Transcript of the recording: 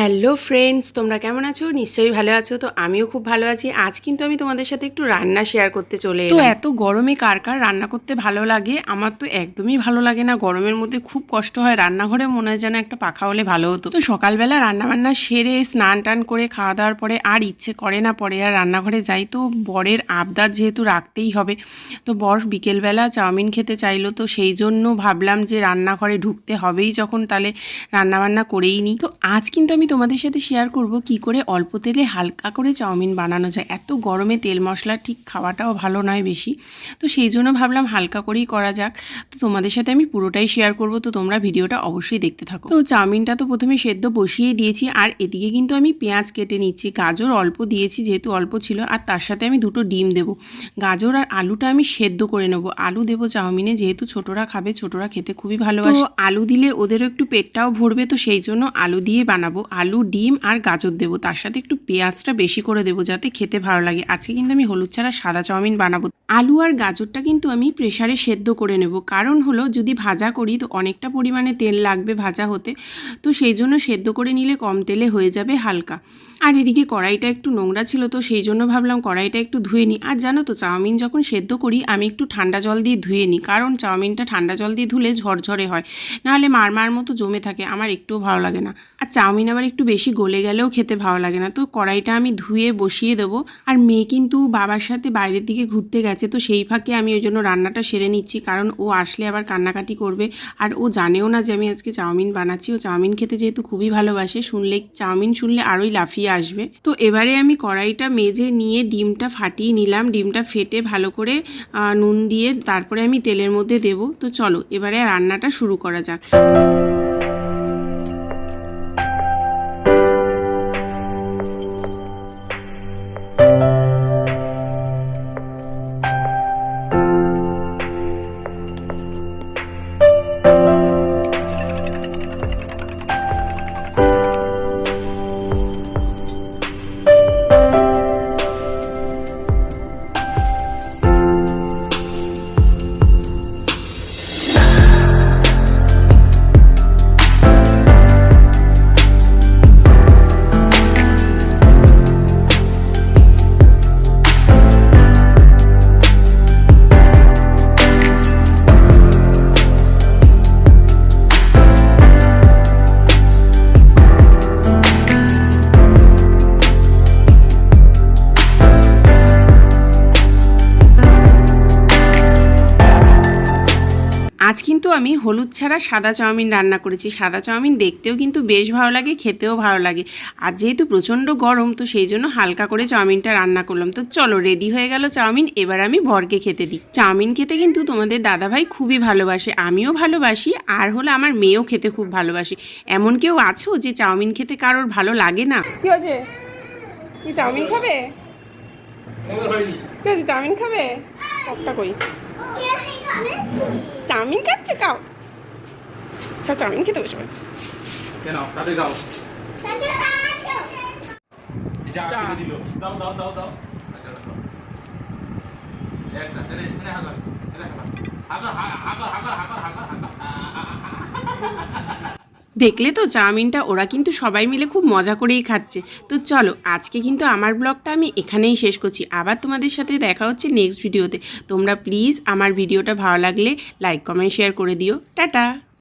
Hello friends তোমরা কেমন আছো? নিশ্চয়ই ভালো আছো। তো আমিও খুব ভালো আছি। আজ কিন্তু আমি তোমাদের সাথে একটু রান্না শেয়ার করতে চলে তো এত গরমে কার কার রান্না করতে ভালো লাগে? আমার তো একদমই ভালো লাগে না। গরমের মধ্যে খুব কষ্ট হয়। রান্নাঘরে মনে হয় যেন একটা পাখা হলে ভালো হতো। তো সকালবেলা রান্না বান্না সেরে স্নান টান করে খাওয়া দাওয়ার পরে আর ইচ্ছে করে না পরে আর রান্নাঘরে যাই। তো বরের আবদার যেহেতু রাখতেই হবে তো বর বিকেলবেলা চাউমিন খেতে চাইলো। তো সেই জন্য ভাবলাম যে রান্নাঘরে ঢুকতে হবেই যখন তাহলে রান্নাবান্না করেই নিই তো আজ কিন্তু আমি তোমাদের সাথে শেয়ার করব কি করে অল্প তেলে হালকা করে চাউমিন বানানো যায়। এত গরমে তেল মশলা ঠিক খাওয়াটাও ভালো নয় বেশি। তো সেই জন্য ভাবলাম হালকা করেই করা যাক। তো তোমাদের সাথে আমি পুরোটাই শেয়ার করব। তো তোমরা ভিডিওটা অবশ্যই দেখতে থাকো। তো চাউমিনটা তো প্রথমে সেদ্ধ বসিয়ে দিয়েছি। আর এদিকে কিন্তু আমি পেঁয়াজ কেটে নিচ্ছি। গাজর অল্প দিয়েছি যেহেতু অল্প ছিল। আর তার সাথে আমি দুটো ডিম দেবো। গাজর আর আলুটা আমি সেদ্ধ করে নেব। আলু দেবো চাউমিনে যেহেতু ছোটরা খাবে, ছোটরা খেতে খুবই ভালোবাসে। আলু দিলে ওদেরও একটু পেটটাও ভরবে। তো সেই জন্য আলু দিয়ে বানাবো। আলু, ডিম আর গাজর দেবো। তার সাথে একটু পেঁয়াজটা বেশি করে দেবো যাতে খেতে ভালো লাগে। আজকে কিন্তু আমি হলুদ ছাড়া সাদা চাউমিন বানাবো। আলু আর গাজরটা কিন্তু আমি প্রেসারে সেদ্ধ করে নেব। কারণ হলো, যদি ভাজা করি তো অনেকটা পরিমাণে তেল লাগবে ভাজা হতে। তো সেই জন্য সেদ্ধ করে নিলে কম তেলে হয়ে যাবে হালকা। আর এদিকে কড়াইটা একটু নোংরা ছিল তো সেই জন্য ভাবলাম কড়াইটা একটু ধুয়ে নিই। আর জানো তো, চাউমিন যখন সেদ্ধ করি, আমি একটু ঠান্ডা জল দিয়ে ধুয়ে নিই, কারণ চাউমিনটা ঠান্ডা জল দিয়ে ধুলে ঝরঝরে হয়। নাহলে মারমার মতো জমে থাকে, আমার একটুও ভালো লাগে না। আর চাউমিন আবার একটু বেশি গলে গেলেও খেতে ভালো লাগে না, তো কড়াইটা আমি ধুয়ে বসিয়ে দেবো। আর মেয়ে কিন্তু বাবার সাথে বাইরের দিকে ঘুরতে গেছে, তো সেই ফাঁকে আমি ওই জন্য রান্নাটা সেরে নিচ্ছি, কারণ ও আসলে আবার কান্নাকাটি করবে। আর ও জানেও না যে আমি আজকে চাউমিন বানাচ্ছি। ও চাউমিন খেতে যেহেতু খুবই ভালোবাসে, শুনলে, চাউমিন শুনলে আরোই লাফিয়ে আসবে। তো এবারে আমি কড়াইটা মেজে নিয়ে ডিমটা ফাটিয়ে নিলাম। ডিমটা ফেটে ভালো করে নুন দিয়ে তারপরে আমি তেলের মধ্যে দেব। তো চলো, এবারে রান্নাটা শুরু করা যাক। কিন্তু আমি হলুদ ছাড়া সাদা চাউমিন রান্না করেছি। সাদা চাউমিন দেখতেও কিন্তু বেশ ভালো লাগে খেতেও ভালো লাগে। আর যেহেতু প্রচণ্ড গরম তো সেই জন্য হালকা করে চাউমিনটা রান্না করলাম। তো চলো রেডি হয়ে গেল চাউমিন এবার আমি ভরকে খেতে দিই। চাউমিন খেতে কিন্তু তোমাদের দাদাভাই খুবই ভালোবাসে আমিও ভালোবাসি আর হলো আমার মেয়েও খেতে খুব ভালোবাসে। এমন কেউ আছো যে চাউমিন খেতে কারোর ভালো লাগে না? কি হয়েছে? কি চাউমিন খাবে? চাউমিন খাবে? একটা কই? চাউমিন খাচ্ছে কাও আচ্ছা চাউমিন খেতে বসে পড়েছে। কেন? তাতে দাও। কিনে দিল। দাও দাও দাও দাও। আচ্ছা হাগা দেখলে তো চাউমিনটা ওরা কিন্তু সবাই মিলে খুব মজা করেই খাচ্ছে। তো চলো, আজকে কিন্তু আমার ব্লগটা আমি এখানেই শেষ করছি। আবার তোমাদের সাথে দেখা হচ্ছে নেক্সট ভিডিওতে তোমরা প্লিজ আমার ভিডিওটা ভালো লাগলে লাইক কমেন্ট শেয়ার করে দিও। টাটা!